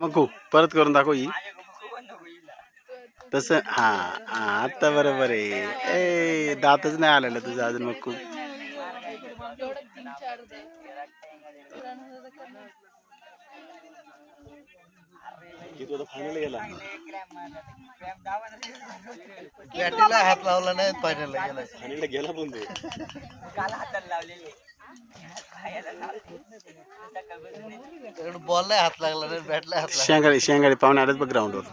मग परत करून दाखव ही. तसं हा हा आता बरोबर आहे. ए दातच नाही आलेला तुझं अजून मग खूप. फायनल गेला बॅटीला हात लावला नाही फायनलला गेला. फायनल गेला पण तू. त्याकडे बॉलला हात लागला बॅटला हात लागला. शेंगाडी शेंगाडी पाहुणे आलेत बघ ग्राउंडवर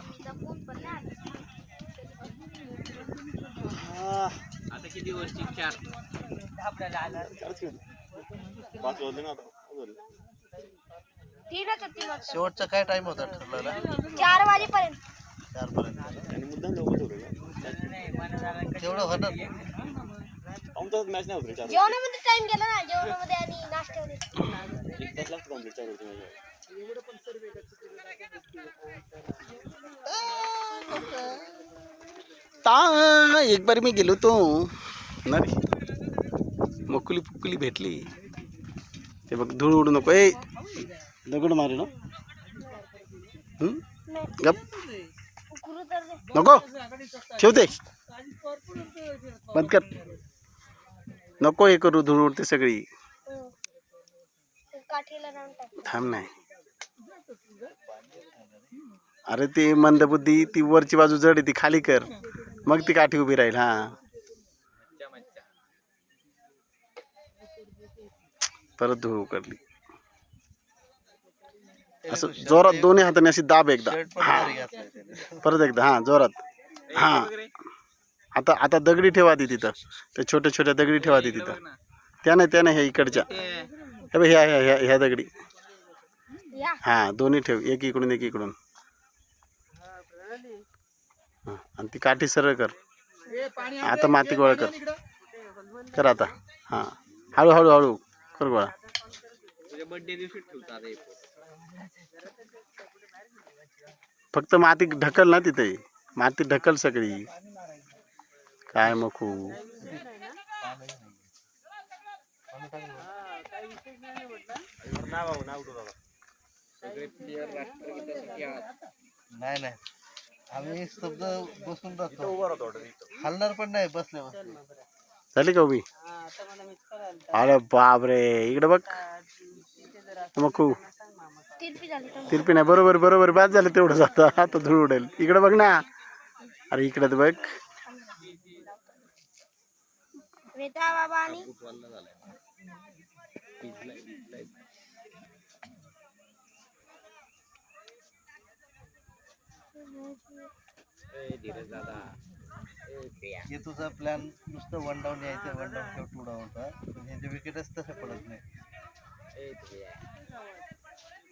तीनच शेवटचा काय टाइम होता ठरलेला चार वाजेपर्यंत. चार पर्यंत तेवढं होणार. जेवणामध्ये टाइम गेला ना जेवणामध्ये आणि नाश्त्यामध्ये. ता एक बार मी गेलो तो. ना मकुली पुकुली भेटली. ते बघ धूळ उडू नको. ए दगड मारे ना. हं? गप. नको. ठेवते. बंद कर. नको हे करू धूळ उडते सगळी थांब नाही अरे ते मंदबुद्धी ती वरची बाजू जड आहे ती खाली कर. मग ती काठी उभी राहील हा. परत धूळ उकडली. असं जोरात दोन्ही हाताने अशी दाब एकदा. हा. परत एकदा हा जोरात. हा. आता आता दगडी ठेवा ती तिथं. त्या छोट्या छोट्या दगडी ठेवा ती तिथं. त्या नाही त्या नाही ह्या इकडच्या. हे बघ, ह्या ह्या ह्या ह्या दगडी. हा दोन्ही ठेव. एक इकडून एक इकडून. हा, आणि ती काठी सरळ कर. आता माती गोळा कर. कर आता. हा. हळू हळू हळू. कर गोळा. फक्त माती ढकल ना तिथे. माती ढकल सगळी. काय मखू नाही नाही. आम्ही स्तब्ध बसून राहतो. हलणार पण नाही बसले बसले. झाली का उभी? अरे बाप रे इकडे बघ. मखू तिरपी झाली तर तिरपी नाही बरोबर बरोबर. बाद झालं तेवढं जातं आता धूळ उडेल. इकडे बघ ना. अरे इकडे तर बघ. वेता बाबा आणि हे तुझा प्लॅन नुसतं वन डाऊन यायचं वन डाऊन किंवा टू डाऊन होता. पण ह्यांचे विकेटच तसे पडत नाही.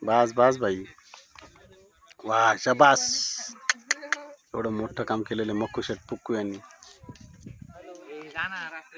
बास बास भाई वा शबास. एवढं मोठं काम केलेलं मक्कू शेट पुक्कू यांनी. টানা রাস্তা